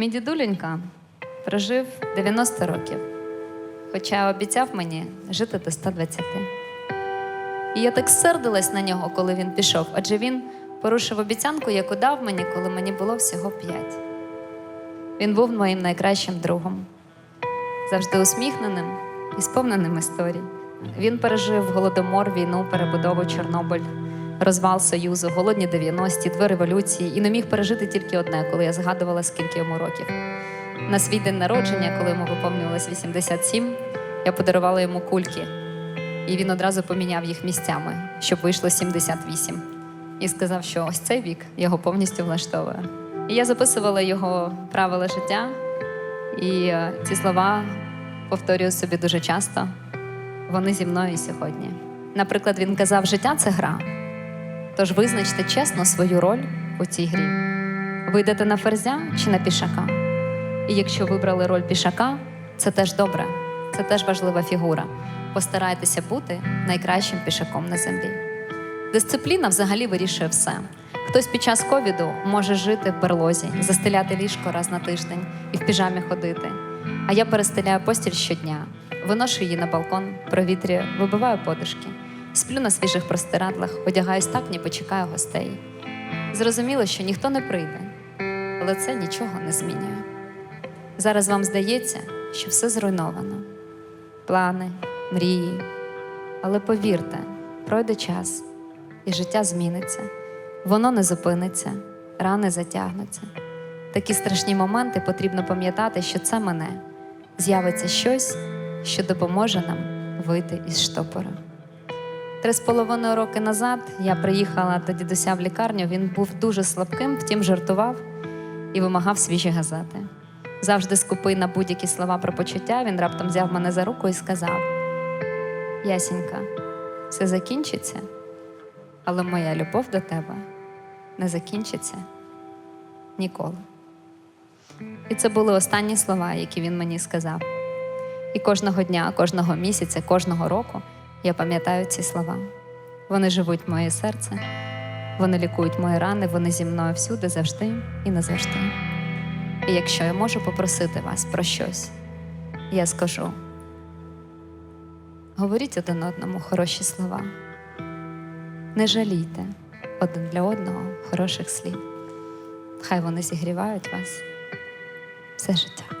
Мій дідуленька прожив 90 років, хоча обіцяв мені жити до 120. І я так сердилась на нього, коли він пішов, адже він порушив обіцянку, яку дав мені, коли мені було всього 5. Він був моїм найкращим другом, завжди усміхненим і сповненим історій. Він пережив голодомор, війну, перебудову Чорнобиль, розвал Союзу, голодні 90-ті, дві революції і не міг пережити тільки одне, коли я згадувала, скільки йому років. На свій день народження, коли йому виповнювалось 87, я подарувала йому кульки, і він одразу поміняв їх місцями, щоб вийшло 78. І сказав, що ось цей вік його повністю влаштовує. І я записувала його правила життя, і е, ці слова повторюю собі дуже часто. Вони зі мною сьогодні. Наприклад, він казав, життя це гра. Тож визначте чесно свою роль у цій грі. Ви йдете на ферзя чи на пішака? І якщо вибрали роль пішака, це теж добре, це теж важлива фігура. Постарайтеся бути найкращим пішаком на землі. Дисципліна взагалі вирішує все. Хтось під час ковіду може жити в берлозі, застеляти ліжко раз на тиждень і в піжамі ходити. А я перестеляю постіль щодня, виношу її на балкон, провітрюю, вибиваю подушки, сплю на свіжих простирадлах, одягаюсь так, ніби чекаю гостей. Зрозуміло, що ніхто не прийде, але це нічого не змінює. Зараз вам здається, що все зруйновано. Плани, мрії. Але повірте, пройде час, і життя зміниться. Воно не зупиниться, рани затягнуться. Такі страшні моменти потрібно пам'ятати, що це мене. З'явиться щось, що допоможе нам вийти із штопора. Три з половиною роки назад я приїхала до дідуся в лікарню. Він був дуже слабким, втім жартував і вимагав свіжі газети. Завжди скупий на будь-які слова про почуття. Він раптом взяв мене за руку і сказав: Ясінька, все закінчиться, але моя любов до тебе не закінчиться ніколи. І це були останні слова, які він мені сказав. І кожного дня, кожного місяця, кожного року я пам'ятаю ці слова. Вони живуть в моє серце, вони лікують мої рани, вони зі мною всюди, завжди і назавжди. І якщо я можу попросити вас про щось, я скажу: говоріть один одному хороші слова. Не жалійте один для одного хороших слів. Хай вони зігрівають вас все життя.